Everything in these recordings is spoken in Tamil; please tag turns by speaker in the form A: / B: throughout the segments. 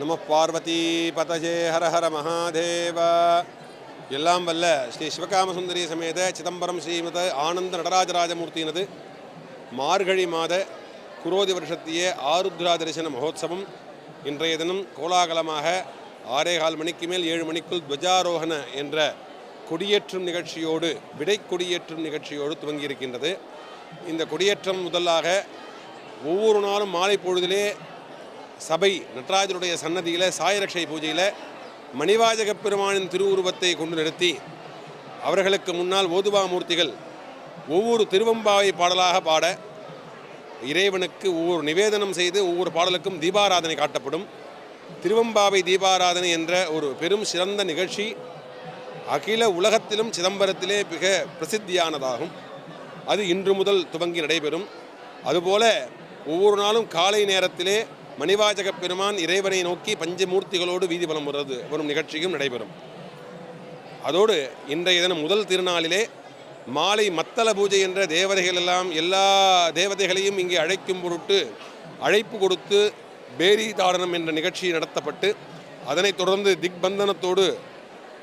A: நம பார்வதி பதஜே ஹர ஹர மகாதேவ. எல்லாம் வல்ல ஸ்ரீ சிவகாமசுந்தரி சமேத சிதம்பரம் ஸ்ரீமத ஆனந்த நடராஜராஜமூர்த்தியினது மார்கழி மாத குரோதி வருஷத்திய ஆருத்ரா தரிசன மகோத்சவம். இன்றைய தினம் கோலாகலமாக ஆறேகால் மணிக்கு மேல் ஏழு மணிக்குள் துவஜாரோகண என்ற கொடியேற்றும் நிகழ்ச்சியோடு விடை கொடியேற்றும் நிகழ்ச்சியோடு துவங்கியிருக்கின்றது. இந்த கொடியேற்றம் முதலாக ஒவ்வொரு நாளும் மாலை பொழுதிலே சபை நடராஜருடைய சன்னதியில் சாயரட்சை பூஜையில் மணிவாஜக பெருமானின் திருவுருவத்தை கொண்டு நிறுத்தி அவர்களுக்கு முன்னால் ஓதுவா மூர்த்திகள் ஒவ்வொரு திருவம்பாவை பாடலாக பாட இறைவனுக்கு ஒவ்வொரு நிவேதனம் செய்து ஒவ்வொரு பாடலுக்கும் தீபாராதனை காட்டப்படும். திருவம்பாவை தீபாராதனை என்ற ஒரு பெரும் சிறந்த நிகழ்ச்சி அகில உலகத்திலும் சிதம்பரத்திலே மிக பிரசித்தியானதாகும். அது இன்று முதல் துவங்கி நடைபெறும். அதுபோல ஒவ்வொரு நாளும் காலை நேரத்திலே மணிவாஜக பெருமான் இறைவனை நோக்கி பஞ்சமூர்த்திகளோடு வீதி வலம் வருது வரும் நிகழ்ச்சியும் நடைபெறும். அதோடு இன்றைய தினம் முதல் திருநாளிலே மாலை மத்தள பூஜை என்ற தேவதைகள் எல்லாம் எல்லா தேவதைகளையும் இங்கே அழைக்கும் பொருட்டு அழைப்பு கொடுத்து பேரி தாடனம் என்ற நிகழ்ச்சி நடத்தப்பட்டு அதனைத் தொடர்ந்து திக்பந்தனத்தோடு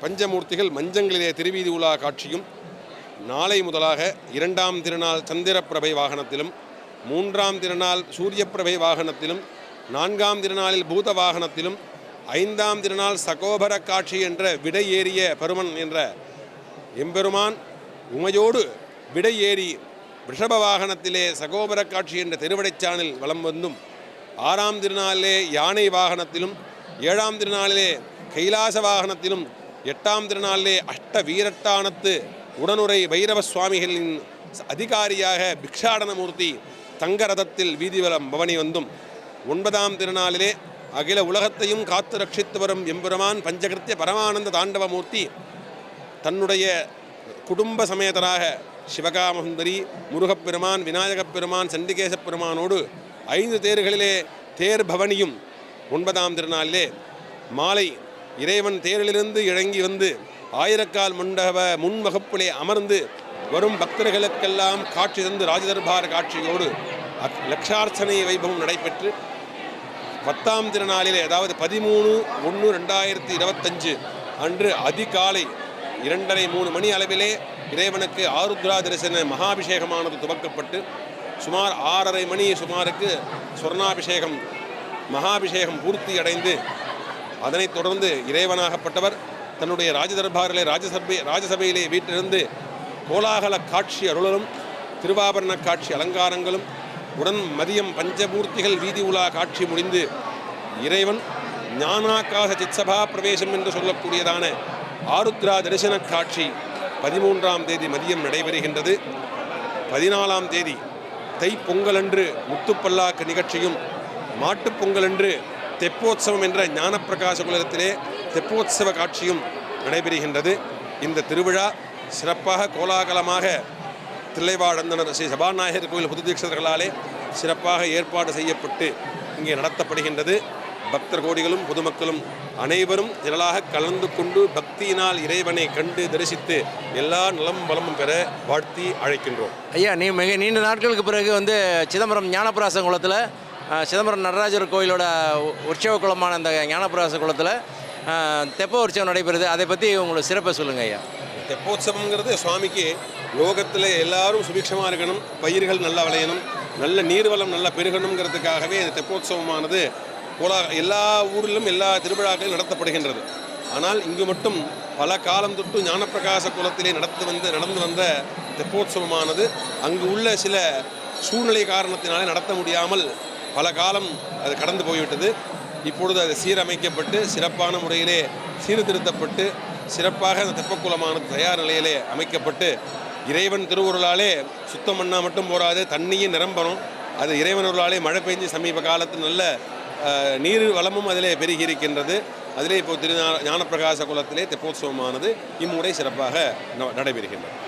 A: பஞ்சமூர்த்திகள் மஞ்சங்களிலே திருவீதி உலா காட்சியும் நாளை முதலாக இரண்டாம் திருநாள் சந்திரப்பிரபை வாகனத்திலும் மூன்றாம் திருநாள் சூரியப்பிரபை வாகனத்திலும் நான்காம் திருநாளில் பூத வாகனத்திலும் ஐந்தாம் திருநாள் சகோபர காட்சி என்ற விடை ஏறிய பருமன் என்ற எம்பெருமான் உமையோடு விடை ஏறி ரிஷப வாகனத்திலே சகோபர காட்சி என்ற திருவடைச்சானில் வலம் வந்தும் ஆறாம் திருநாளிலே யானை வாகனத்திலும் ஏழாம் திருநாளிலே கைலாச வாகனத்திலும் எட்டாம் திருநாளிலே அஷ்ட வீரட்டானத்து உடனுரை பைரவ சுவாமிகளின் அதிகாரியாக பிக்ஷாடனமூர்த்தி தங்கரதத்தில் வீதிவலம் பவனி வந்தும் ஒன்பதாம் திருநாளிலே அகில உலகத்தையும் காத்து ரட்சித்து வரும் எம்பெருமான் பஞ்சகிருத்திய பரமானந்த தாண்டவமூர்த்தி தன்னுடைய குடும்ப சமேதராக சிவகாமசுந்தரி முருகப்பெருமான் விநாயகப் பெருமான் சண்டிகேசப் பெருமானோடு ஐந்து தேர்களிலே தேர் பவனியும் ஒன்பதாம் திருநாளிலே மாலை இறைவன் தேரிலிருந்து இறங்கி வந்து ஆயிரக்கால் மண்டப முன்வகுப்பிலே அமர்ந்து வரும் பக்தர்களுக்கெல்லாம் காட்சி தந்து ராஜதர்பார் காட்சியோடு அக் லட்சார்ச்சனை வைபவம் நடைபெற்று பத்தாம் திருநாளிலே அதாவது பதிமூணு ஒன்று ரெண்டாயிரத்தி இருபத்தஞ்சு அன்று அதிகாலை இரண்டரை மூணு மணி அளவிலே இறைவனுக்கு ஆருத்ரா தரிசன மகாபிஷேகமானது துவக்கப்பட்டு சுமார் ஆறரை மணி சுமாருக்கு சொர்ணாபிஷேகம் மகாபிஷேகம் பூர்த்தி அடைந்து அதனைத் தொடர்ந்து இறைவனாகப்பட்டவர் தன்னுடைய ராஜதர்பாரிலே ராஜசபை ராஜசபையிலே வீட்டிலிருந்து கோலாகல காட்சி அருளலும் திருவாபரண காட்சி அலங்காரங்களும் உடன் மதியம் பஞ்சமூர்த்திகள் வீதி உலா காட்சி முடிந்து இறைவன் ஞானாகாச சித்சபா பிரவேசம் என்று சொல்லக்கூடியதான ஆருத்ரா தரிசன காட்சி பதிமூன்றாம் தேதி மதியம் நடைபெறுகின்றது. பதினாலாம் தேதி தைப்பொங்கலன்று முத்துப்பல்லாக்கு நிகழ்ச்சியும் மாட்டுப் பொங்கலன்று தெப்போத்சவம் என்ற ஞானப்பிரகாச குலகத்திலே தெப்போத்சவ காட்சியும் நடைபெறுகின்றது. இந்த திருவிழா சிறப்பாக கோலாகலமாக தில்லைவாழந்தனர் ஸ்ரீ சபாநாயகர் கோயில் புது சிறப்பாக ஏற்பாடு செய்யப்பட்டு இங்கே நடத்தப்படுகின்றது. பக்தர் கோடிகளும் பொதுமக்களும் அனைவரும் திரளாக கலந்து கொண்டு பக்தியினால் இறைவனை கண்டு தரிசித்து எல்லா நலம் வளமும் பெற வாழ்த்தி அழைக்கின்றோம்.
B: ஐயா நீ மிக நீண்ட நாட்களுக்கு பிறகு வந்து சிதம்பரம் ஞானப்பிராச குளத்தில் சிதம்பரம் நடராஜர் கோயிலோட உற்சவ குளமான அந்த ஞானப்பிராச குளத்தில் தெப்ப உற்சவம் நடைபெறுது. அதை பற்றி உங்களுக்கு சிறப்பை சொல்லுங்கள் ஐயா.
A: தெப்போத்சவங்கிறது சுவாமிக்கு யோகத்தில் எல்லாரும் சுபிக்ஷமாக இருக்கணும். பயிர்கள் நல்லா விளையணும். நல்ல நீர்வளம் நல்லா பெருகணுங்கிறதுக்காகவே இந்த தெப்போத்சவமானது கோலா எல்லா ஊரிலும் எல்லா திருவிழாக்களும் நடத்தப்படுகின்றது. ஆனால் இங்கு மட்டும் பல காலம் தொட்டு ஞானப்பிரகாச குலத்திலே நடத்து வந்து நடந்து வந்த தெப்போத்சவமானது அங்கு உள்ள சில சூழ்நிலை காரணத்தினாலே நடத்த முடியாமல் பல காலம் அது கடந்து போய்விட்டது. இப்பொழுது அது சீரமைக்கப்பட்டு சிறப்பான முறையிலே சீர்திருத்தப்பட்டு சிறப்பாக அந்த தெப்பக்குளமானது தயார் நிலையிலே அமைக்கப்பட்டு இறைவன் திருவுருளாலே சுத்தம் பண்ணால் மட்டும் போகாது தண்ணியும் நிரம்பணும். அது இறைவனருளாலே மழை பெஞ்சு சமீப காலத்தில் நல்ல நீர் வளமும் அதிலே பெருகி இருக்கின்றது. அதிலே இப்போ திரு ஞானப்பிரகாச குலத்திலே தெப்போத்சவமானது இம்முறை சிறப்பாக ந- நடைபெறுகின்றது.